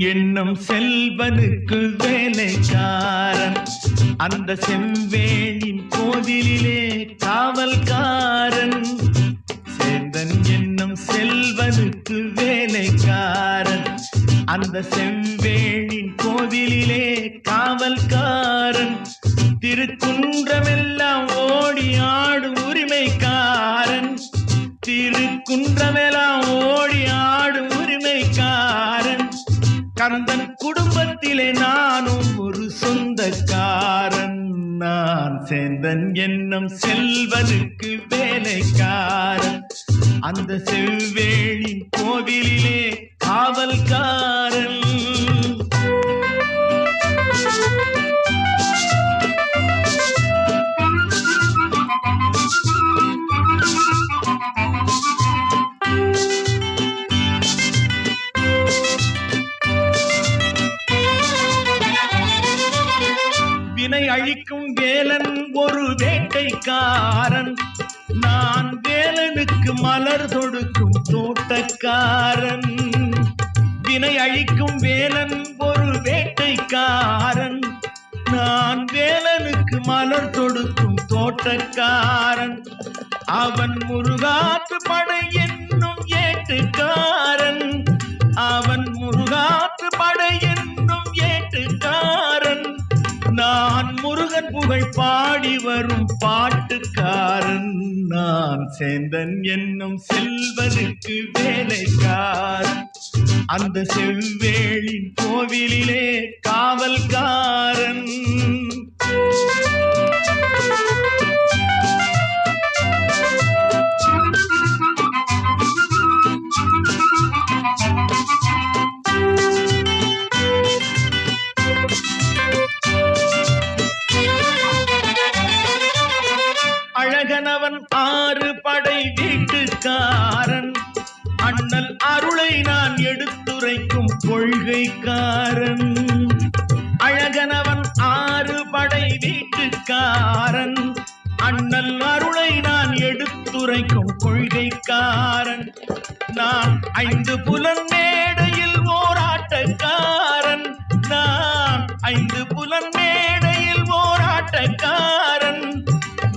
என்னும் செல்வனுக்கு வேலைக்காரன். அந்த செவ்வேளின் கோதிலே காவல்காரன். சேந்தன் என்னும் செல்வனுக்கு வேலைக்காரன். அந்த செவ்வேளின் கோதிலே காவல்காரன். திருக்குன்றமெல்லாம் ஓடி ஆடும் உரிமைக்காரன். திருக்குன்றமெல்லாம் கந்தன் குடும்பத்திலே நானும் ஒரு சொந்தக்காரன். நான் சேந்தன் என்னும் செல்வனுக்கு வேலைக்காரன். அந்த செவ்வேளின் கோவிலிலே காவல்காரன். வேட்டைக்காரன் நான் வேலனுக்கு மலர் தொடுக்கும் தோட்டக்காரன். வினை அழிக்கும் வேலன் ஒரு வேட்டைக்காரன். நான் வேலனுக்கு மலர் தொடுக்கும் தோட்டக்காரன். அவன் முருகாற்று படை என்னும் ஏட்டுக்காரன். புகழ் பாடி வரும் பாட்டுக்காரன் நான் சேந்தன் என்னும் செல்வனுக்கு வேலைக்காரன். அந்த செவ்வேளின் கோவிலிலே காவல்காரன். ஆறு படை வீட்டுக்காரன். அண்ணல் அருளை நான் எடுத்துரைக்கும் கொள்கைக்காரன். அழகனவன் ஆறு படை வீட்டுக்காரன். அண்ணல் அருளை நான் எடுத்துரைக்கும் கொள்கைக்காரன். நான் ஐந்து புலன் மேடையில் ஓராட்டக்காரன். நான் ஐந்து புலன் மேடையில் ஓராட்டக்காரன்.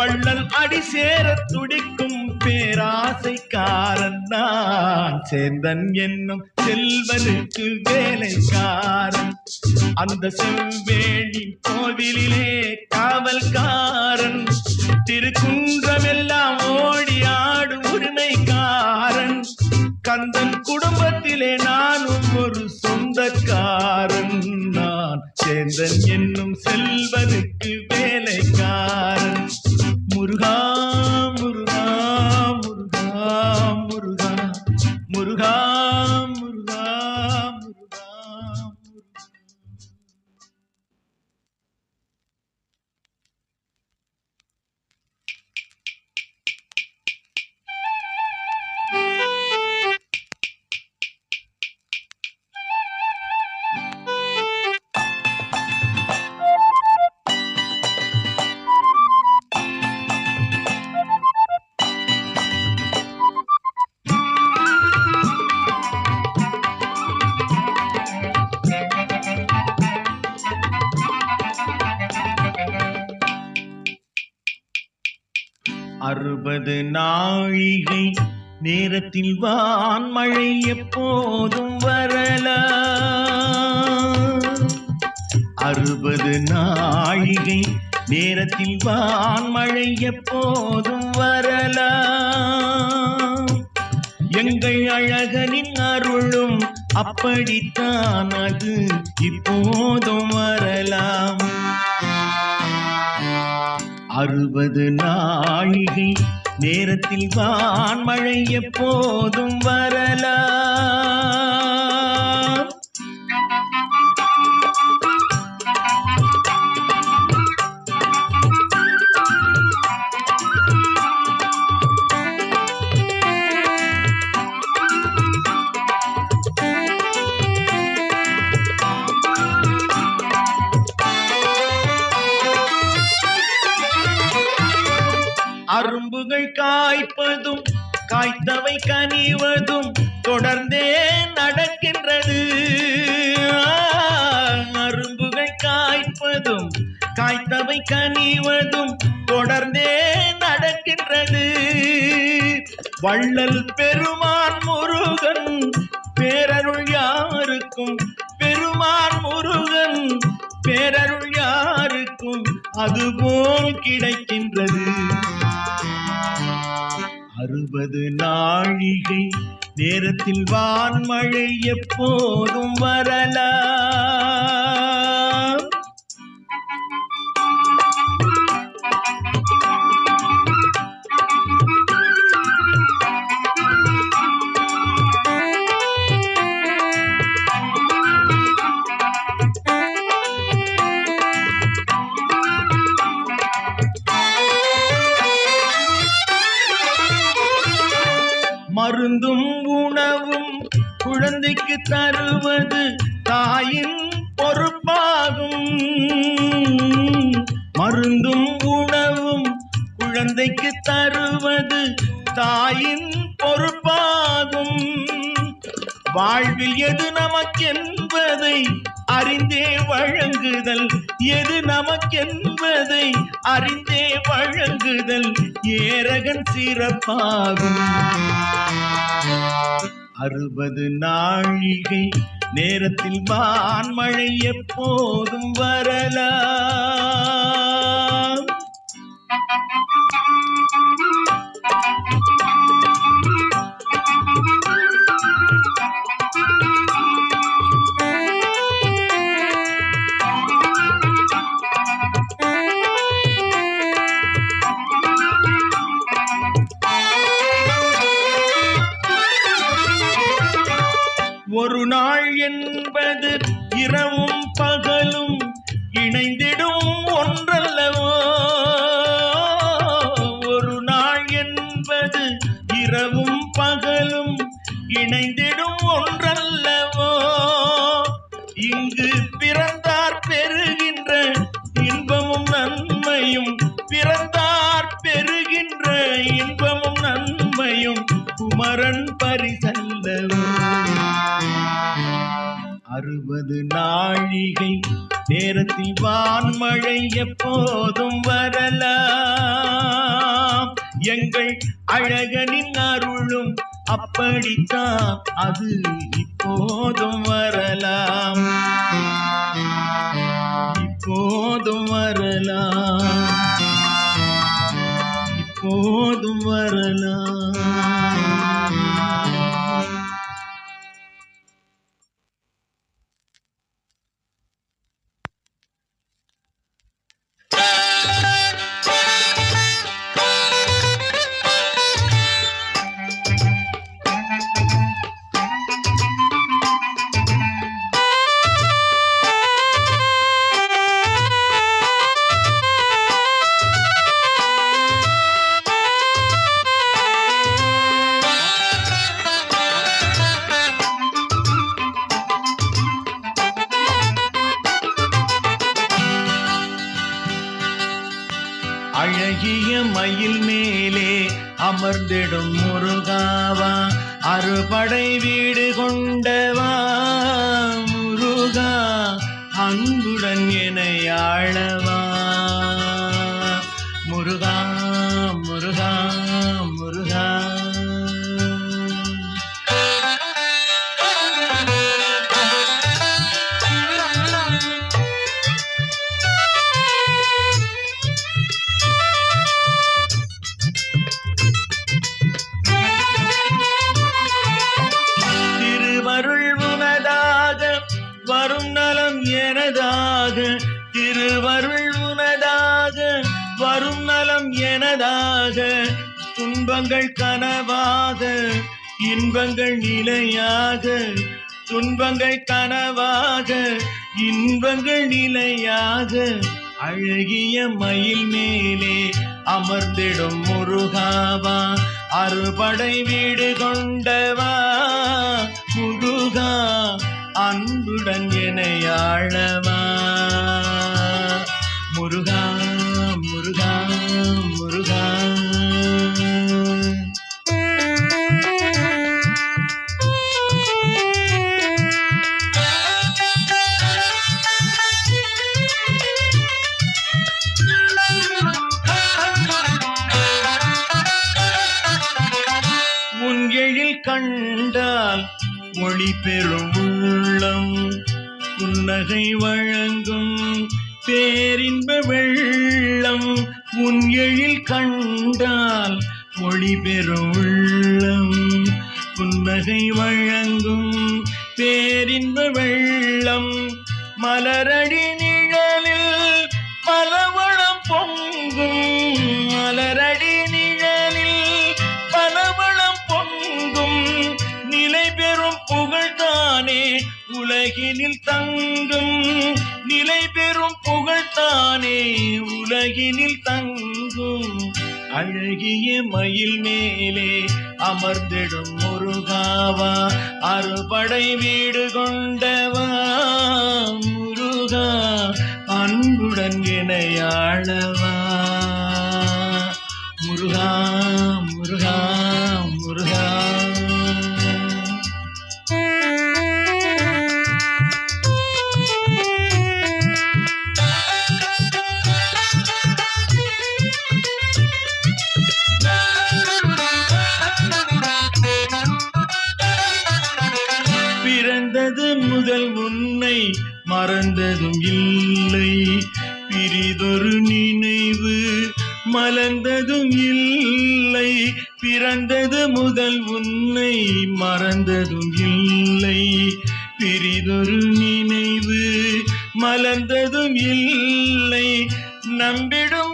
வள்ளல் அடி சேர துடிக்கும் பேராசைக்காரன் நான். சேந்தன் என்னும் செல்வனுக்கு வேலைக்காரன். அந்த செவ்வேணி கோவிலிலே காவல்காரன். திருக்குன்றமெல்லாம் ஓடி ஆடும் உரிமைக்காரன். கந்தன் குடும்பத்திலே நானும் ஒரு சொந்தக்காரன் நான். சேந்தன் என்னும் செல்வனுக்கு வேலைக்காரன். நாழிகை நேரத்தில் வான்மழை எப்போதும் வரல அறுபது நாழிகை நேரத்தில் வான்மழை எப்போதும் வரல எங்கள் அழகனின் அருளும் அப்படித்தான் அது இப்போதும் வரலாம். அறுபது நாழிகை நேரத்தில் வான்மழை எப்போதும் வரலாம் பூவுகள் காய்ப்பதும் காய்த்தவை கனிவதும் தொடர்ந்தே நடக்கின்றது. அரும்புகள் காய்ப்பதும் காய்த்தவை கனிவதும் தொடர்ந்தே நடக்கின்றது. வள்ளல் பெருமான் முருகன் பேரருள் யாருக்கும் பெருமான் முருகன் பேரருள் யாருக்கும் அதுபோல் கிடைக்கின்றது. அறுபது நாழிகை நேரத்தில் வான்மழை எப்போதும் வரலாம். வாழ்வில் எது நமக்கென்பதை அறிந்தே வழங்குதல். எது நமக்கென்பதை அறிந்தே வழங்குதல். ஏரகன் சிறப்பாகும். அறுபது நாழிகை நேரத்தில் வான்மழை எப்போதும் வரலாம். என்பது இரவும் பகலும் சிவான் மழை எப்போதும் வரலாம். எங்கள் அழகனின் அருளும் அப்படித்தான் அது இப்போதும் வரலாம். இப்போதும் வரலாம். இப்போதும் வரலாம். எனதாக துன்பங்கள் கனவாக இன்பங்கள் நிலையாக துன்பங்கள் கனவாக இன்பங்கள் நிலையாக அழகிய மயில் மேலே அமர்ந்திடும் முருகாவா அறுபடை வீடு கொண்டவா முருகா அன்புடன் எனையாழவா ஆழவா முருகா பெறும் உள்ளம் புன்னகை வழங்கும் பேரின்ப வெள்ளம் உன் எழில் கண்டால் மொழி பெறும் உள்ளம் புன்னகை வழங்கும் பேரின்ப வெள்ளம் மலரடி உலகினில் தங்கும் நிலை பெறும் புகழ்தானே உலகினில் தங்கும். அழகிய மயில் மேலே அமர்ந்திடும் முருகாவா அறுபடை வீடு கொண்டவா முருகா அன்புடன் இணையாளவா முருகா. இதொரு நினைவு மலர்ந்ததும் இல்லை. பிறந்தது முதல் உன்னை மறந்ததும் இல்லை. பிரிதொரு நினைவு மலர்ந்ததும் இல்லை. நம்பிடும்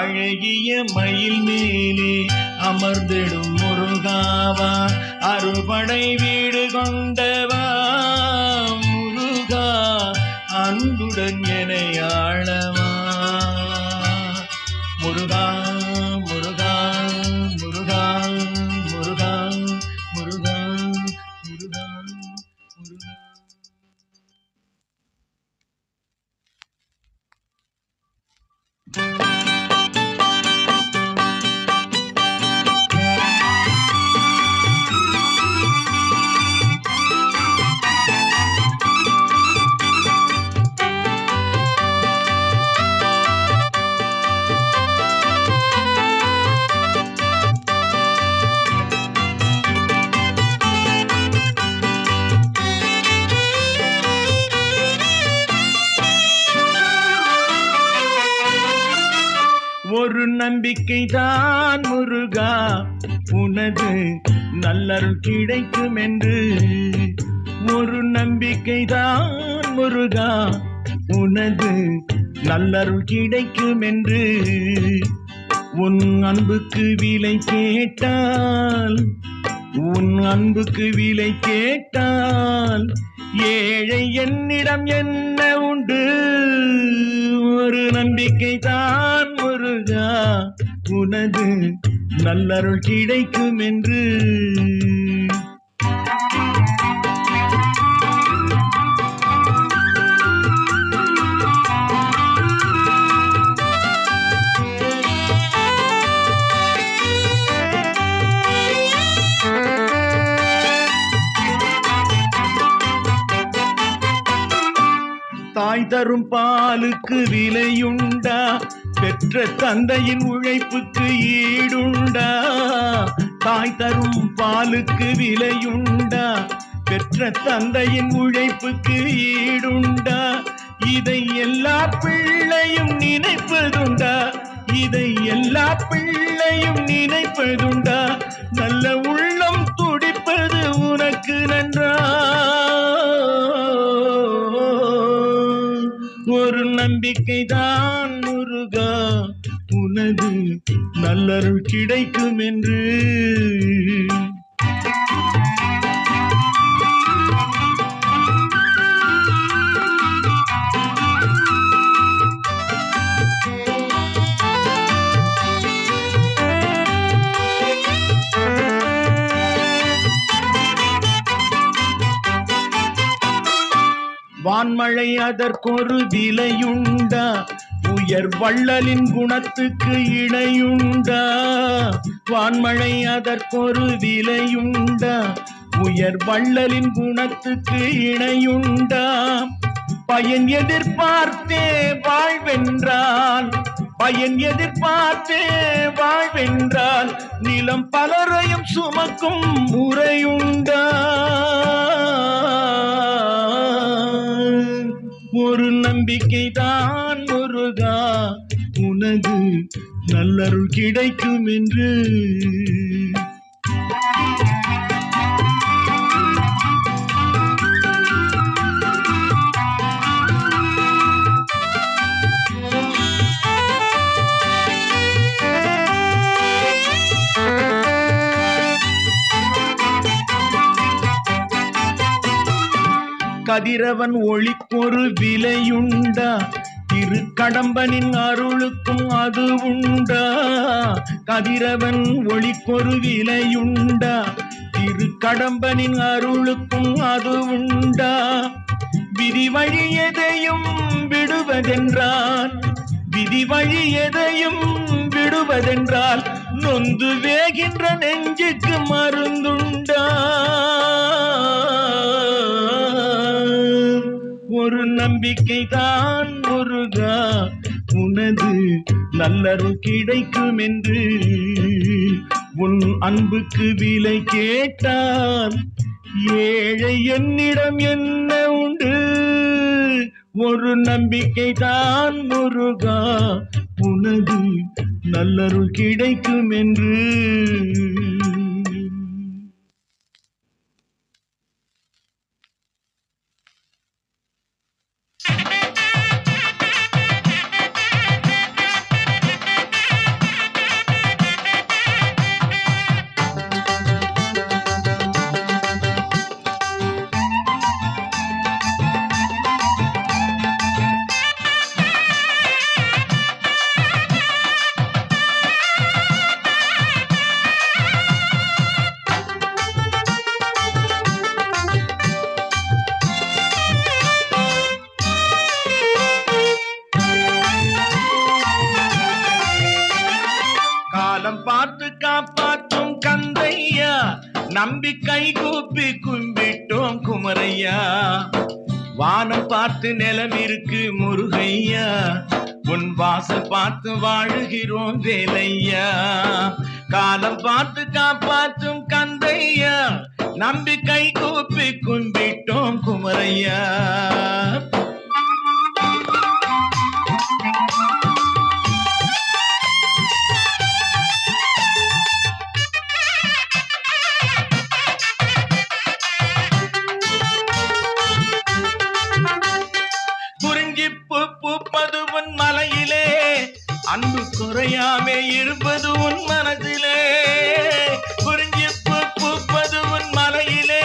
அழகிய மயில் மேலே அமர்ந்திடும் முருகாவா? அறுபடை வீடு கொண்டவா? முருகா அன்புடன் என ஆளவா? முருகா ஒரு நம்பிக்கை தான் முருகா. உனது நல்லருள் கிடைக்கும் என்று ஒரு நம்பிக்கை தான் முருகா. உனது நல்லருள் கிடைக்கும் என்று உன் அன்புக்கு விலை கேட்டால் உன் அன்புக்கு விலை கேட்டால் ஏழை என்னிடம் என்ன உண்டு? ஒரு நம்பிக்கை தான் முருகா உனது நல்லருள் கிடைக்கும் என்று தாய் தரும் பாலுக்கு விலையுண்டா? பெற்ற தந்தையின் உழைப்புக்கு ஈடுண்டா? தாய் தரும் பாலுக்கு விலையுண்டா? பெற்ற தந்தையின் உழைப்புக்கு ஈடுண்டா? இதை எல்லா பிள்ளையும் நினைப்பதுண்டா? இதை எல்லா பிள்ளையும் நினைப்பதுண்டா? நல்ல உள்ளம் துடிப்பது உனக்கு நன்றா? ஒரு நம்பிக்கைதான் முருகா உனது நல்லருள் கிடைக்கும் என்று வான்மழை அதற்கொரு விலையுண்டா? உயர் வள்ளலின் குணத்துக்கு இணையுண்டா? வான்மழை அதற்கொரு விலையுண்டா? உயர் வள்ளலின் குணத்துக்கு இணையுண்டா? பயன் எதிர்பார்த்தே வாழ்வென்றால் பயன் எதிர்பார்த்தே வாழ்வென்றால் நிலம் பலரையும் சுமக்கும் முறையுண்டா? ஒரு நம்பிக்கைதான் நல்லருள் கிடைக்கும் என்று. கதிரவன் ஒளிக்கொரு விலையுண்டா? திரு கடம்பனின் அருளுக்கும் அது உண்டா? கதிரவன் ஒளிக்கொரு விலையுண்டா? திரு கடம்பனின் அருளுக்கும் அது உண்டா? விதி வழி எதையும் விடுவதென்றான் விதி வழி எதையும் விடுவதென்றால் நொந்து வேகின்ற நெஞ்சுக்கு மருந்துண்டா? ஒரு நம்பிக்கை தான் முருகா. உனது நல்லரும் கிடைக்கும் என்று உன் அன்புக்கு விலை கேட்டால் ஏழை என்னிடம் என்ன உண்டு? ஒரு நம்பிக்கை தான் முருகா. உனது நல்லருள் கிடைக்கும் என்று நம்பிக்கை கூப்பி கும்பிட்டோம் குமரையா. வானம் பார்த்து நிலம் இருக்கு முருகையா. உன் வாசல் பார்த்து வாழுகிறோம் வேலையா. காலம் பார்த்து காப்பாற்றும் கந்தையா. கை கூப்பி கும்பிட்டோம் குமரையா. அன்பு குறையாமே இருப்பது உன் மனதிலே. குறிஞ்சி பூப்பது உன் மலையிலே.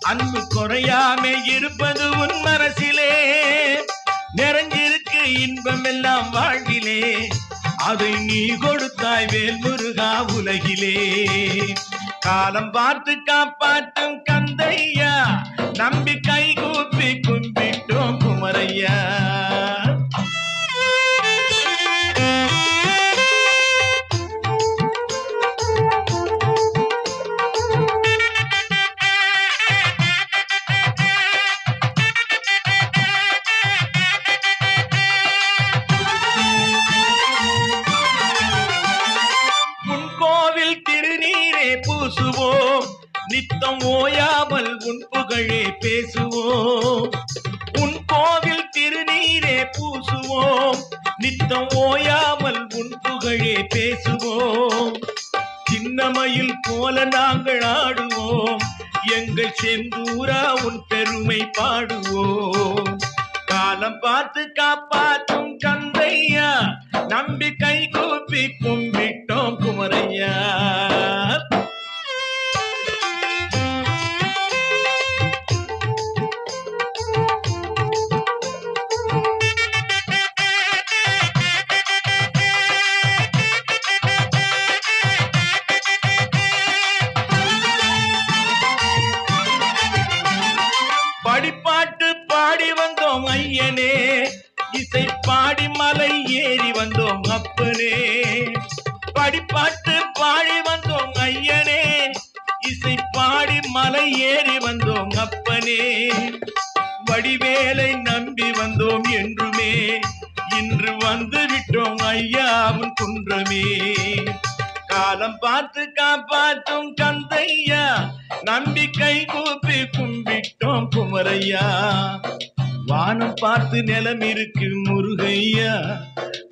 அன்பு குறையாமே இருப்பது உன் மனசிலே. நிறைஞ்சிருக்கு இன்பம் எல்லாம் வாழ்விலே. அதை நீ கொடுத்தாய் வேல் முருகா உலகிலே. காலம் பார்த்து காப்பாற்றும் கந்தையா. காலம் பார்த்து காப்பா இசை பாடி மலை ஏறி வந்தோம் அப்பனே. வடிவேலை நம்பி வந்தோம் என்றுமே. இன்று வந்து விட்டோம் ஐயாவும் குன்றமே. காலம் பார்த்து காப்பாற்றும் கந்தையா நம்பிக்கை கூப்பி கும்பிட்டோம் குமரையா. வானம் பார்த்து நிலம் இருக்கு முருகையா.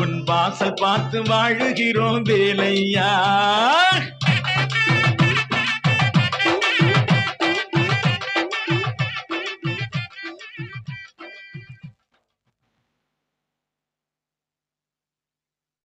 உன் வாசல் பார்த்து வாழுகிறோம் வேலையா.